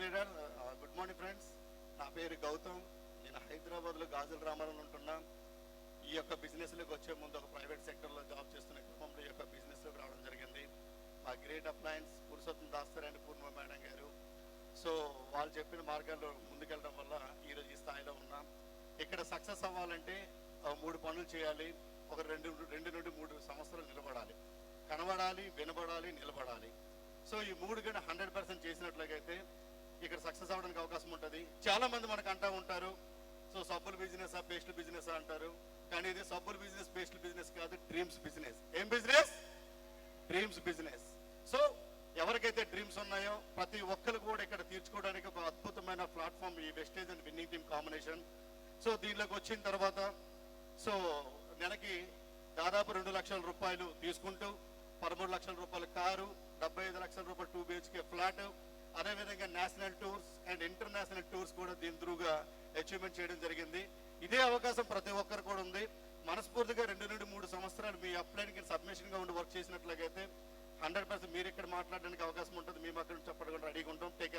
Leader good morning friends. నా పేరు గౌతమ్. నేను హైదరాబాద్లో గాజుల రామారావు ఉంటున్నా. ఈ యొక్క బిజినెస్లోకి వచ్చే ముందు ఒక ప్రైవేట్ సెక్టర్లో జాబ్ చేస్తున్న క్రమంలో ఈ యొక్క బిజినెస్లోకి రావడం జరిగింది. మా గ్రేట్ అప్లయన్స్ పురుషోత్తం దాస్తారు అండ్ పూర్ణ మేడం గారు. సో వాళ్ళు చెప్పిన మార్గాల్లో ముందుకెళ్ళడం వల్ల ఈరోజు ఈ స్థాయిలో ఉన్నాం. ఇక్కడ సక్సెస్ అవ్వాలంటే మూడు పనులు చేయాలి. ఒక రెండు రెండు నుండి మూడు సంవత్సరాలు నిలబడాలి. కనబడాలి వినబడాలి నిలబడాలి. సో ఈ మూడు గంట హండ్రెడ్ పర్సెంట్ చేసినట్లయితే ఇక్కడ అవకాశం ఉంటుంది. చాలా మంది మనకు అంటా ఉంటారు సో సబ్బుల బిజినెస్ ఆ పేస్టుల బిజినెస్? అంటారు. కానీ ఇది సబ్బుల బిజినెస్ పేస్టుల బిజినెస్ కాదు డ్రీమ్స్ బిజినెస్. ఏం బిజినెస్? Dreams business. సో ఎవరికైతే డ్రీమ్స్ ఉన్నాయో ప్రతి ఒక్కరు కూడా ఇక్కడ తీర్చుకోవడానికి ఒక అద్భుతమైన ప్లాట్ఫామ్ ఈ wastage and winning team combination so దీనిలోకి వచ్చిన తర్వాత సో నెలకి దాదాపు రెండు లక్షల రూపాయలు తీసుకుంటూ పదమూడు లక్షల రూపాయల కారు డెబ్బై ఐదు లక్షల రూపాయలు టూ బిహెచ్కే ఫ్లాట్ అదేవిధంగా national tours and international tours కూడా దీని త్రూగా అచీవ్మెంట్ చేయడం జరిగింది. ఇదే అవకాశం ప్రతి ఒక్కరు కూడా ఉంది. మనస్ఫూర్తిగా రెండు నుండి మూడు సంవత్సరాలు మీ అప్లైన్కి సబ్మిషన్గా ఉండి వర్క్ చేసినట్లయితే హండ్రెడ్ పర్సెంట్ మీరు ఇక్కడ మాట్లాడడానికి అవకాశం ఉంటుంది. మేము అక్కడ నుంచి చెప్పడం రెడీగా ఉంటాం. టేక్